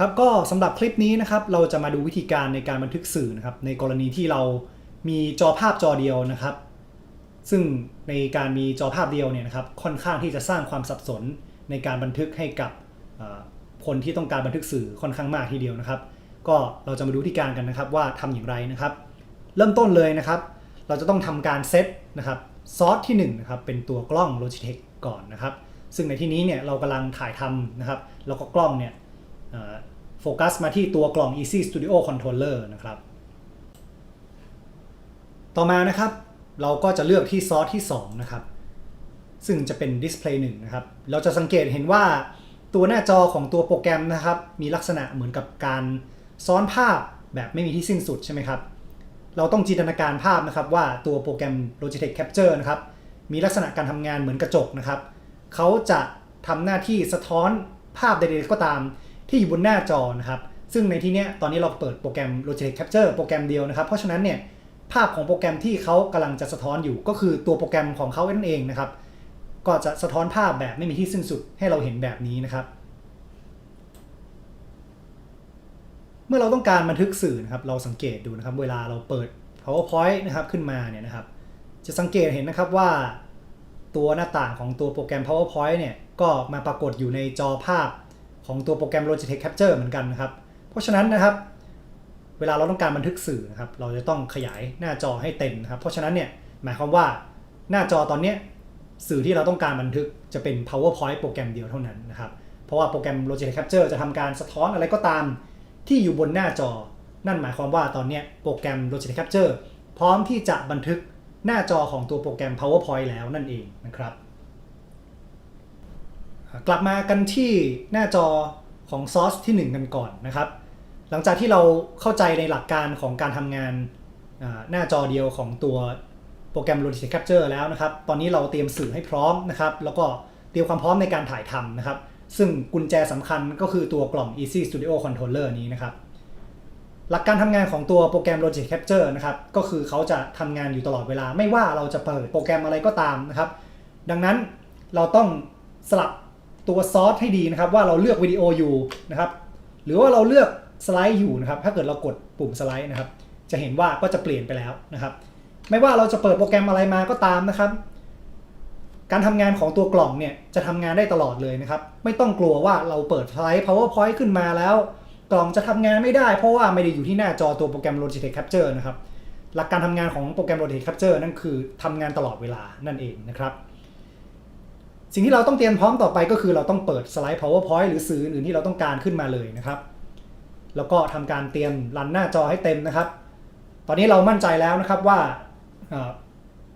ครับก็สำหรับคลิปนี้นะครับเราจะมาดูวิธีการในการบันทึกสื่อนะครับในกรณีที่เรามีจอภาพจอเดียวนะครับ ซึ่งในการมีจอภาพเดียวเนี่ยนะครับค่อนข้างที่จะสร้างความสับสนในการบันทึกให้กับคนที่ต้องการบันทึกสื่อค่อนข้างมากทีเดียวนะครับ ก็เราจะมาดูวิธีการกันนะครับว่าทำอย่างไรนะครับ เริ่มต้นเลยนะครับ เราจะต้องทำการเซตนะครับซอสที่1นะครับเป็นตัวกล้อง Logitech ก่อนนะครับ ซึ่งในที่นี้เนี่ยเรากำลังถ่ายทำนะครับ แล้วก็กล้องเนี่ย โฟกัสมาที่ตัวกล่อง Easy Studio Controller นะครับ ต่อมานะครับเราก็จะเลือกที่ซอสที่ 2 นะครับ ซึ่งจะเป็น Display 1 นะครับ เราจะสังเกตเห็นว่าตัวหน้าจอของตัวโปรแกรมนะครับ มีลักษณะเหมือนกับการซ้อนภาพแบบไม่มีที่สิ้นสุดใช่ไหมครับ เราต้องจินตนาการภาพนะครับว่าตัวโปรแกรม Logitech Capture นะครับ มีลักษณะการทำงานเหมือนกระจกนะครับ เขาจะทำหน้าที่สะท้อนภาพใดๆก็ตาม ที่อยู่บนหน้าจอนะครับ ซึ่งในที่นี้ตอนนี้เราเปิดโปรแกรม Logitech Capture โปรแกรมเดียวนะครับ เพราะฉะนั้นเนี่ยภาพของโปรแกรมที่เขากำลังจะสะท้อนอยู่ก็คือตัวโปรแกรมของเขานั่นเองนะครับ ก็จะสะท้อนภาพแบบไม่มีที่สิ้นสุดให้เราเห็นแบบนี้นะครับ เมื่อเราต้องการบันทึกสื่อนะครับ เราสังเกตดูนะครับ เวลาเราเปิด PowerPoint นะครับขึ้นมาเนี่ยนะครับ จะสังเกตเห็นนะครับว่าตัวหน้าต่างของตัวโปรแกรม PowerPoint เนี่ยก็มาปรากฏอยู่ในจอภาพ ของตัวโปรแกรม Logitech Capture เหมือนกันนะครับ เพราะฉะนั้นนะครับ เวลาเราต้องการบันทึกสื่อนะครับ เราจะต้องขยายหน้าจอให้เต็มนะครับ เพราะฉะนั้นเนี่ยหมายความว่าหน้าจอตอนนี้สื่อที่เราต้องการบันทึกจะเป็น PowerPoint โปรแกรมเดียวเท่านั้นนะครับ เพราะว่าโปรแกรม Logitech Capture จะทำการสะท้อนอะไรก็ตามที่อยู่บนหน้าจอ นั่นหมายความว่าตอนนี้โปรแกรม Logitech Capture พร้อมที่จะบันทึกหน้าจอของตัวโปรแกรม PowerPoint แล้วนั่นเองนะครับ กลับมากันที่หน้าจอของซอสที่ 1 กันก่อนนะครับ หลังจากที่เราเข้าใจในหลักการของการทำงานหน้าจอเดียวของตัวโปรแกรม Logitech Capture แล้วนะครับ ตอนนี้เราเตรียมสื่อให้พร้อมนะครับ แล้วก็เตรียมความพร้อมในการถ่ายทำนะครับ ซึ่งกุญแจสำคัญก็คือตัวกล่อง Easy Studio Controller นี้นะครับ หลักการทำงานของตัวโปรแกรม Logitech Capture นะครับ ก็คือเขาจะทำงานอยู่ตลอดเวลา ไม่ว่าเราจะเปิดโปรแกรมอะไรก็ตามนะครับ ดังนั้นเราต้องสลับ ตัวซอสให้ดีนะครับว่าเราเลือกวิดีโออยู่นะครับหรือว่าเราเลือกสไลด์อยู่นะครับถ้าเกิดเรากดปุ่มสไลด์นะครับจะเห็นว่าก็จะเปลี่ยนไปแล้วนะครับ ไม่ว่าเราจะเปิดโปรแกรมอะไรมาก็ตามนะครับ การทำงานของตัวกล่องเนี่ยจะทำงานได้ตลอดเลยนะครับ ไม่ต้องกลัวว่าเราเปิดสไลด์ powerpoint ขึ้นมาแล้ว กล่องจะทำงานไม่ได้ เพราะว่าไม่ได้อยู่ที่หน้าจอตัวโปรแกรม Logitech Capture นะครับหลักการทำงานของโปรแกรม Logitech Capture นั่นคือทำงานตลอดเวลานั่นเองนะครับ สิ่งที่เราต้องเตรียมพร้อมต่อไปก็คือเราต้องเปิดสไลด์ powerpoint หรือสื่ออื่นที่เราต้องการขึ้นมาเลยนะครับ แล้วก็ทำการเตรียมรันหน้าจอให้เต็มนะครับ ตอนนี้เรามั่นใจแล้วนะครับว่าเอ่อ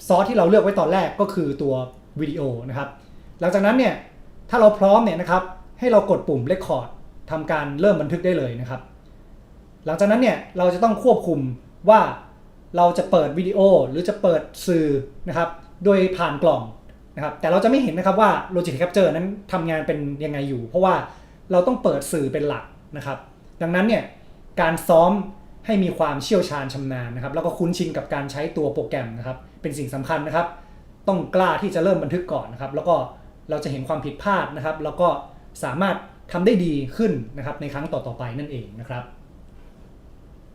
ซอสที่เราเลือกไว้ตอนแรกก็คือตัววิดีโอนะครับ หลังจากนั้นเนี่ยถ้าเราพร้อมเนี่ยนะครับให้เรากดปุ่ม record ทำการเริ่มบันทึกได้เลยนะครับ หลังจากนั้นเนี่ยเราจะต้องควบคุมว่าเราจะเปิดวิดีโอหรือจะเปิดสื่อนะครับ โดยผ่านกล่อง นะครับแต่เราจะไม่เห็นนะครับว่า Logic Capture นั้นทำงานเป็นยังไงอยู่ เพราะว่าเราต้องเปิดสื่อเป็นหลักนะครับ ดังนั้นเนี่ยการซ้อมให้มีความเชี่ยวชาญชำนาญนะครับ แล้วก็คุ้นชินกับการใช้ตัวโปรแกรมนะครับ เป็นสิ่งสำคัญนะครับ ต้องกล้าที่จะเริ่มบันทึกก่อนนะครับ แล้วก็เราจะเห็นความผิดพลาดนะครับ แล้วก็สามารถทำได้ดีขึ้นนะครับในครั้งต่อๆไปนั่นเองนะครับ